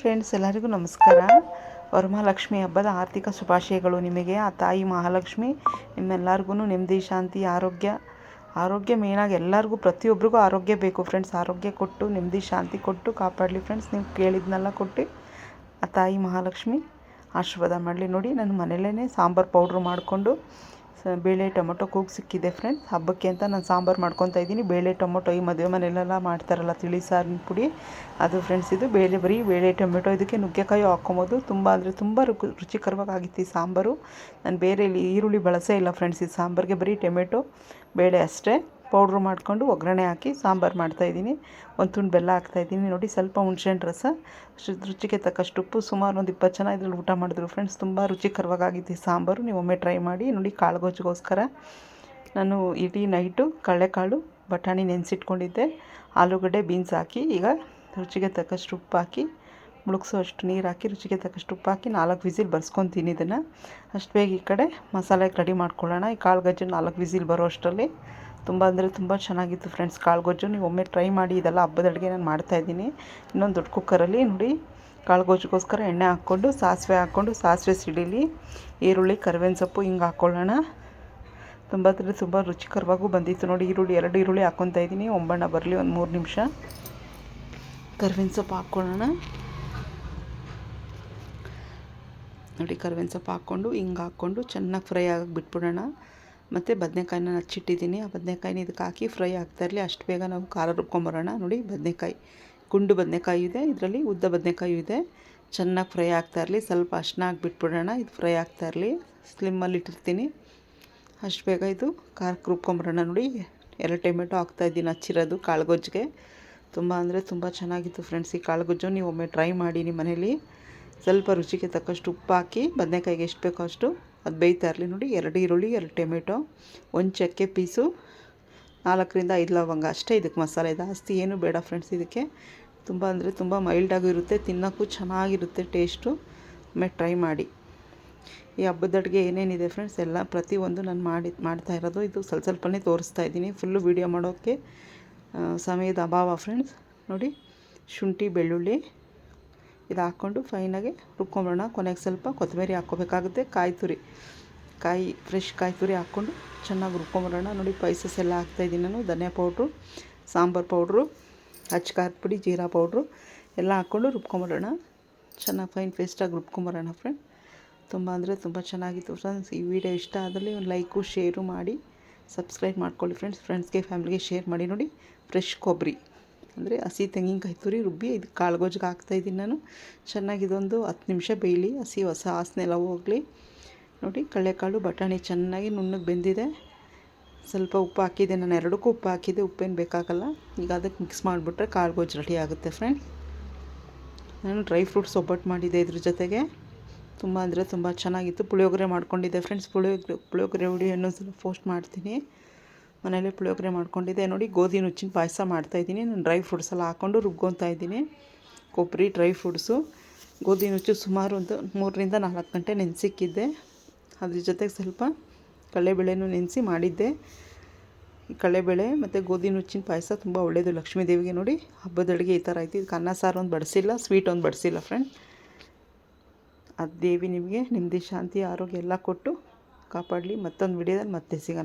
Friends ಎಲ್ಲರಿಗೂ ನಮಸ್ಕಾರ. ವರಮಹಾಲಕ್ಷ್ಮಿ ಹಬ್ಬದ ಆರ್ಥಿಕ ಶುಭಾಶಯಗಳು ನಿಮಗೆ. ಆ ತಾಯಿ ಮಹಾಲಕ್ಷ್ಮಿ, ನಿಮ್ಮೆಲ್ಲರಿಗೂ ನೆಮ್ಮದಿ, ಶಾಂತಿ, ಆರೋಗ್ಯ. ಆರೋಗ್ಯ ಮೇನಾಗಿ ಎಲ್ಲರಿಗೂ ಪ್ರತಿಯೊಬ್ಬರಿಗೂ ಆರೋಗ್ಯ ಬೇಕು ಫ್ರೆಂಡ್ಸ್ ಆರೋಗ್ಯ ಕೊಟ್ಟು, ನೆಮ್ಮದಿ, ಶಾಂತಿ ಕೊಟ್ಟು ಕಾಪಾಡಲಿ ಫ್ರೆಂಡ್ಸ್ ನೀವು ಕೇಳಿದ್ನೆಲ್ಲ ಕೊಟ್ಟು. ಆ ತಾಯಿ ಮಹಾಲಕ್ಷ್ಮಿ, ಆಶೀರ್ವಾದ ಮಾಡಲಿ ನೋಡಿ. ನಾನು ಮನೆಯಲ್ಲೇ ಸಾಂಬಾರು ಪೌಡ್ರ್ ಮಾಡಿಕೊಂಡು ಬೇಳೆ ಟೊಮೊಟೊ ಕೂಗ್ ಸಿಕ್ಕಿದೆ ಫ್ರೆಂಡ್ಸ್ ಹಬ್ಬಕ್ಕೆ ಅಂತ ನಾನು ಸಾಂಬಾರು ಮಾಡ್ಕೊತಾ ಇದ್ದೀನಿ. ಬೇಳೆ ಟೊಮೊಟೊ ಈ ಮದುವೆ ಮನೆಯಲ್ಲೆಲ್ಲ ಮಾಡ್ತಾರಲ್ಲ, ತಿಳಿ ಸಾರಿನ ಪುಡಿ. ಅದು ಫ್ರೆಂಡ್ಸ್ ಇದು ಬೇಳೆ, ಬರೀ ಬೇಳೆ ಟೊಮೆಟೊ. ಇದಕ್ಕೆ ನುಗ್ಗೆಕಾಯಿ ಹಾಕ್ಕೊಬೋದು. ತುಂಬ ಅಂದರೆ ತುಂಬ ರುಚಿ ರುಚಿಕರವಾಗಿತ್ತು ಈ ಸಾಂಬಾರು. ನಾನು ಬೇರೆ ಇಲ್ಲಿ ಈರುಳ್ಳಿ ಬಳಸೇ ಇಲ್ಲ ಫ್ರೆಂಡ್ಸ್ ಈ ಸಾಂಬಾರಿಗೆ ಬರೀ ಟೊಮೆಟೊ, ಬೇಳೆ ಅಷ್ಟೇ. ಪೌಡ್ರ್ ಮಾಡಿಕೊಂಡು ಒಗ್ಗರಣೆ ಹಾಕಿ ಸಾಂಬಾರು ಮಾಡ್ತಾಯಿದ್ದೀನಿ ಒಂದು ತುಂಡು ಬೆಲ್ಲ ಹಾಕ್ತಾಯಿದ್ದೀನಿ ನೋಡಿ, ಸ್ವಲ್ಪ ಹುಣ್ಸೆಹಣ್ಣು ರಸ ರುಚಿಗೆ ತಕ್ಕಷ್ಟು ಉಪ್ಪು, ಸುಮಾರು ಒಂದು ಇಪ್ಪತ್ತು ಜನ ಇದ್ರಲ್ಲಿ ಊಟ ಮಾಡಿದ್ರು ಫ್ರೆಂಡ್ಸ್ ತುಂಬ ರುಚಿಕರವಾಗಿತ್ತು ಸಾಂಬಾರು. ನೀವು ಒಮ್ಮೆ ಟ್ರೈ ಮಾಡಿ, ನೋಡಿ ಕಾಳು ಗೊಜ್ಜಿಗೋಸ್ಕರ ನಾನು ಇಡೀ ನೈಟು ಕಡಲೆಕಾಳು ಬಟಾಣಿ ನೆನೆಸಿಟ್ಕೊಂಡಿದ್ದೆ. ಆಲೂಗಡ್ಡೆ ಬೀನ್ಸ್ ಹಾಕಿ, ಈಗ ರುಚಿಗೆ ತಕ್ಕಷ್ಟು ಉಪ್ಪು ಹಾಕಿ, ಮುಳುಗಿಸೋ ಅಷ್ಟು ನೀರು ಹಾಕಿ, ರುಚಿಗೆ ತಕ್ಕಷ್ಟು ಉಪ್ಪು ಹಾಕಿ, ನಾಲ್ಕು ವಿಸಿಲ್ ಬರ್ಸ್ಕೊತೀನಿ ಇದನ್ನು. ಅಷ್ಟು ಬೇಗ ಈ ಕಡೆ ಮಸಾಲೆ ರೆಡಿ ಮಾಡ್ಕೊಳ್ಳೋಣ. ಈ ಕಾಳು ಗಜ್ಜು ನಾಲ್ಕು ವಿಸಿಲ್ ಬರೋ ಅಷ್ಟರಲ್ಲಿ. ತುಂಬ ಅಂದರೆ ತುಂಬ ಚೆನ್ನಾಗಿತ್ತು ಫ್ರೆಂಡ್ಸ್ ಕಾಳು ಗೊಜ್ಜು. ನೀವು ಒಮ್ಮೆ ಟ್ರೈ ಮಾಡಿ, ಇದೆಲ್ಲ ಹಬ್ಬದ ಅಡುಗೆ ನಾನು ಮಾಡ್ತಾಯಿದ್ದೀನಿ ಇನ್ನೊಂದು ದೊಡ್ಡ ಕುಕ್ಕರಲ್ಲಿ ನೋಡಿ, ಕಾಳು ಗೊಜ್ಜಿಗೋಸ್ಕರ ಎಣ್ಣೆ ಹಾಕ್ಕೊಂಡು, ಸಾಸಿವೆ ಹಾಕ್ಕೊಂಡು, ಸಾಸಿವೆ ಸಿಡಿಲಿ, ಈರುಳ್ಳಿ, ಕರಿಬೇವಿನ ಸೊಪ್ಪು ಹಿಂಗೆ ಹಾಕ್ಕೊಳ್ಳೋಣ ತುಂಬ ಅಂದರೆ ತುಂಬ ರುಚಿಕರವಾಗೂ ಬಂದಿತ್ತು ನೋಡಿ, ಈರುಳ್ಳಿ ಎರಡು ಈರುಳ್ಳಿ ಹಾಕ್ಕೊತಾ ಇದ್ದೀನಿ. ಒಂಬಣ್ಣ ಬರಲಿ, ಒಂದು ಮೂರು ನಿಮಿಷ. ಕರಿಬೇವಿನ ಸೊಪ್ಪು ಹಾಕ್ಕೊಳ್ಳೋಣ ನೋಡಿ, ಕರ್ಬೇವಿನ ಸೊಪ್ಪು ಹಾಕ್ಕೊಂಡು, ಹಿಂಗೆ ಹಾಕ್ಕೊಂಡು ಚೆನ್ನಾಗಿ ಫ್ರೈ ಆಗಿ ಬಿಟ್ಬಿಡೋಣ ಮತ್ತು ಬದನೆಕಾಯಿನ ಹಚ್ಚಿಟ್ಟಿದ್ದೀನಿ. ಆ ಬದನೆಕಾಯಿನ ಇದಕ್ಕೆ ಹಾಕಿ ಫ್ರೈ ಆಗ್ತಾ ಇರಲಿ. ಅಷ್ಟು ಬೇಗ ನಾವು ಖಾರ ರುಬ್ಕೊಂಬರೋಣ. ನೋಡಿ ಬದನೆಕಾಯಿ, ಗುಂಡು ಬದನೆಕಾಯಿ ಇದೆ. ಇದರಲ್ಲಿ ಉದ್ದ ಬದನೆಕಾಯಿ ಇದೆ. ಚೆನ್ನಾಗಿ ಫ್ರೈ ಆಗ್ತಾ ಇರಲಿ. ಸ್ವಲ್ಪ ಅಷ್ಟನ್ನ ಹಾಕ್ಬಿಟ್ಬಿಡೋಣ. ಇದು ಫ್ರೈ ಆಗ್ತಾ ಇರಲಿ. ಸ್ಲಿಮ್ಮಲ್ಲಿ ಇಟ್ಟಿರ್ತೀನಿ. ಅಷ್ಟು ಬೇಗ ಇದು ಖಾರಕ್ಕೆ ರುಬ್ಕೊಂಬರೋಣ ನೋಡಿ. ಎರಡು ಟೊಮೆಟೊ ಹಾಕ್ತಾಯಿದ್ದೀನಿ ಹಚ್ಚಿರೋದು ಕಾಳುಗೊಜ್ಜಿಗೆ. ತುಂಬ ಅಂದರೆ ತುಂಬ ಚೆನ್ನಾಗಿತ್ತು ಫ್ರೆಂಡ್ಸ್ ಈ ಕಾಳುಗೊಜ್ಜು. ನೀವು ಒಮ್ಮೆ ಟ್ರೈ ಮಾಡಿ ನಿಮ್ಮ ಮನೇಲಿ. ಸ್ವಲ್ಪ ರುಚಿಗೆ ತಕ್ಕಷ್ಟು ಉಪ್ಪು ಹಾಕಿ ಬದನೆಕಾಯಿಗೆ ಎಷ್ಟು ಬೇಕೋ ಅಷ್ಟು ಅದು ಬೇಯ್ತಾ ಇರಲಿ ನೋಡಿ. ಎರಡು ಈರುಳ್ಳಿ, ಎರಡು ಟೊಮೆಟೊ, ಒಂದು ಚಕ್ಕೆ ಪೀಸು, ನಾಲ್ಕರಿಂದ ಐದು ಲವಂಗ. ಅಷ್ಟೇ ಇದಕ್ಕೆ ಮಸಾಲೆ. ಜಾಸ್ತಿ ಏನು ಬೇಡ ಫ್ರೆಂಡ್ಸ್ ಇದಕ್ಕೆ. ತುಂಬ ಅಂದರೆ ತುಂಬ ಮೈಲ್ಡಾಗೂ ಇರುತ್ತೆ, ತಿನ್ನೋಕ್ಕೂ ಚೆನ್ನಾಗಿರುತ್ತೆ ಟೇಸ್ಟು. ಆಮೇಲೆ ಟ್ರೈ ಮಾಡಿ. ಈ ಹಬ್ಬದ ಅಡುಗೆ ಏನೇನಿದೆ ಫ್ರೆಂಡ್ಸ್? ಎಲ್ಲ ಪ್ರತಿಯೊಂದು ನಾನು ಮಾಡಿ, ಮಾಡ್ತಾ ಇರೋದು. ಇದು ಸ್ವಲ್ಪ ಸ್ವಲ್ಪನೇ ತೋರಿಸ್ತಾ ಇದ್ದೀನಿ. ಫುಲ್ಲು ವೀಡಿಯೋ ಮಾಡೋಕ್ಕೆ ಸಮಯದ ಅಭಾವ ಫ್ರೆಂಡ್ಸ್. ನೋಡಿ, ಶುಂಠಿ, ಬೆಳ್ಳುಳ್ಳಿ ಇದು ಹಾಕ್ಕೊಂಡು ಫೈನಾಗಿ ರುಬ್ಕೊಂಬಿಡೋಣ ಕೊನೆಗೆ ಸ್ವಲ್ಪ ಕೊತ್ತಂಬರಿ ಹಾಕ್ಕೋಬೇಕಾಗುತ್ತೆ. ಕಾಯಿ ತುರಿ. ಕಾಯಿ ಫ್ರೆಶ್ ಕಾಯಿ ತುರಿ ಹಾಕ್ಕೊಂಡು ಚೆನ್ನಾಗಿ ರುಬ್ಕೊಂಬಿಡೋಣ ನೋಡಿ ಪೈಸಸ್ ಎಲ್ಲ ಹಾಕ್ತಾಯಿದ್ದೀನಿ ನಾನು. ಧನಿಯಾ ಪೌಡ್ರು, ಸಾಂಬಾರು ಪೌಡ್ರು ಖಾರದ ಪುಡಿ, ಜೀರಾ ಪೌಡ್ರು ಎಲ್ಲ ಹಾಕ್ಕೊಂಡು ರುಬ್ಕೊಂಬಿಡೋಣ ಚೆನ್ನಾಗಿ ಫೈನ್ ಪೇಸ್ಟಾಗಿ ರುಬ್ಕೊಂಬರೋಣ ಫ್ರೆಂಡ್ ತುಂಬ ಅಂದರೆ ತುಂಬ ಚೆನ್ನಾಗಿತ್ತು ಫ್ರೆಂಡ್ಸ್ ಈ ವಿಡಿಯೋ ಇಷ್ಟ ಆದಲ್ಲಿ ಒಂದು ಲೈಕು ಶೇರು ಮಾಡಿ ಸಬ್ಸ್ಕ್ರೈಬ್ ಮಾಡ್ಕೊಳ್ಳಿ ಫ್ರೆಂಡ್ಸ್ ಫ್ರೆಂಡ್ಸ್ಗೆ ಫ್ಯಾಮಿಲಿಗೆ ಶೇರ್ ಮಾಡಿ ನೋಡಿ. ಫ್ರೆಶ್ ಕೊಬ್ಬರಿ. ಅಂದರೆ ಹಸಿ ತೆಂಗಿನಕಾಯಿ ತುರಿ ರುಬ್ಬಿ ಇದು ಕಾಳುಗೊಜ್ಜಿಗೆ ಹಾಕ್ತಾಯಿದ್ದೀನಿ ನಾನು. ಚೆನ್ನಾಗಿ ಇದೊಂದು ಹತ್ತು ನಿಮಿಷ ಬೇಯಲಿ, ಹಸಿ ಹೊಸ ವಾಸನೆ ಎಲ್ಲ ಹೋಗಲಿ. ನೋಡಿ ಕಳ್ಳೆಕಾಳು ಬಟಾಣಿ ಚೆನ್ನಾಗಿ ನುಣ್ಣಗೆ ಬೆಂದಿದೆ. ಸ್ವಲ್ಪ ಉಪ್ಪು ಹಾಕಿದೆ, ನಾನು ಎರಡಕ್ಕೂ ಉಪ್ಪು ಹಾಕಿದೆ, ಉಪ್ಪೇನು ಬೇಕಾಗಲ್ಲ. ಈಗ ಅದಕ್ಕೆ ಮಿಕ್ಸ್ ಮಾಡಿಬಿಟ್ರೆ ಕಾಳು ಗೊಜ್ಜು ರೆಡಿ ಆಗುತ್ತೆ ಫ್ರೆಂಡ್ ನಾನು ಡ್ರೈ ಫ್ರೂಟ್ಸ್ ಒಬ್ಬಟ್ಟು ಮಾಡಿದ್ದೆ ಇದ್ರ ಜೊತೆಗೆ. ತುಂಬ ಅಂದರೆ ತುಂಬ ಚೆನ್ನಾಗಿತ್ತು. ಪುಳಿಯೋಗರೆ ಮಾಡ್ಕೊಂಡಿದ್ದೆ ಫ್ರೆಂಡ್ಸ್ ಪುಳಿಯೋಗರೆ ಪುಳಿಯೋಗರೆ ವಿಡಿಯೋ ಇನ್ನೊಂದು ಪೋಸ್ಟ್ ಮಾಡ್ತೀನಿ. ಮನೇಲಿ ಪುಳಿಯೋಗರೆ ಮಾಡ್ಕೊಂಡಿದ್ದೆ. ನೋಡಿ ಗೋಧಿ ನುಚ್ಚಿನ ಪಾಯಸ ಮಾಡ್ತಾಯಿದ್ದೀನಿ ನಾನು ಡ್ರೈ ಫ್ರೂಟ್ಸ್ ಎಲ್ಲ ಹಾಕ್ಕೊಂಡು ರುಬ್ಕೊತಾ ಇದ್ದೀನಿ. ಕೊಬ್ಬರಿ ಡ್ರೈ ಫ್ರೂಟ್ಸು ಗೋಧಿ ನುಚ್ಚು ಸುಮಾರು ಒಂದು ಮೂರರಿಂದ ನಾಲ್ಕು ಗಂಟೆ ನೆನೆಸಿಕ್ಕಿದ್ದೆ. ಅದ್ರ ಜೊತೆಗೆ ಸ್ವಲ್ಪ ಕಡಲೆಬೇಳೆನೂ ನೆನೆಸಿ ಮಾಡಿದ್ದೆ. ಕಳೆಬೇಳೆ ಮತ್ತು ಗೋಧಿ ನುಚ್ಚಿನ ಪಾಯಸ ತುಂಬ ಒಳ್ಳೆಯದು ಲಕ್ಷ್ಮೀ ದೇವಿಗೆ ನೋಡಿ ಹಬ್ಬದ ಅಡುಗೆ ಈ ಥರ ಐತಿ ಇದಕ್ಕೆ ಅನ್ನ, ಸಾರು ಒಂದು ಬಡಿಸಿಲ್ಲ ಸ್ವೀಟ್ ಒಂದು ಬಡಿಸಿಲ್ಲ ಫ್ರೆಂಡ್ ಅದು ದೇವಿ ನಿಮಗೆ ನೆಮ್ಮದಿ ಶಾಂತಿ, ಆರೋಗ್ಯ ಎಲ್ಲ ಕೊಟ್ಟು ಕಾಪಾಡಲಿ. ಮತ್ತೊಂದು ವಿಡಿಯೋದಲ್ಲಿ ಮತ್ತೆ ಸಿಗೋಣ.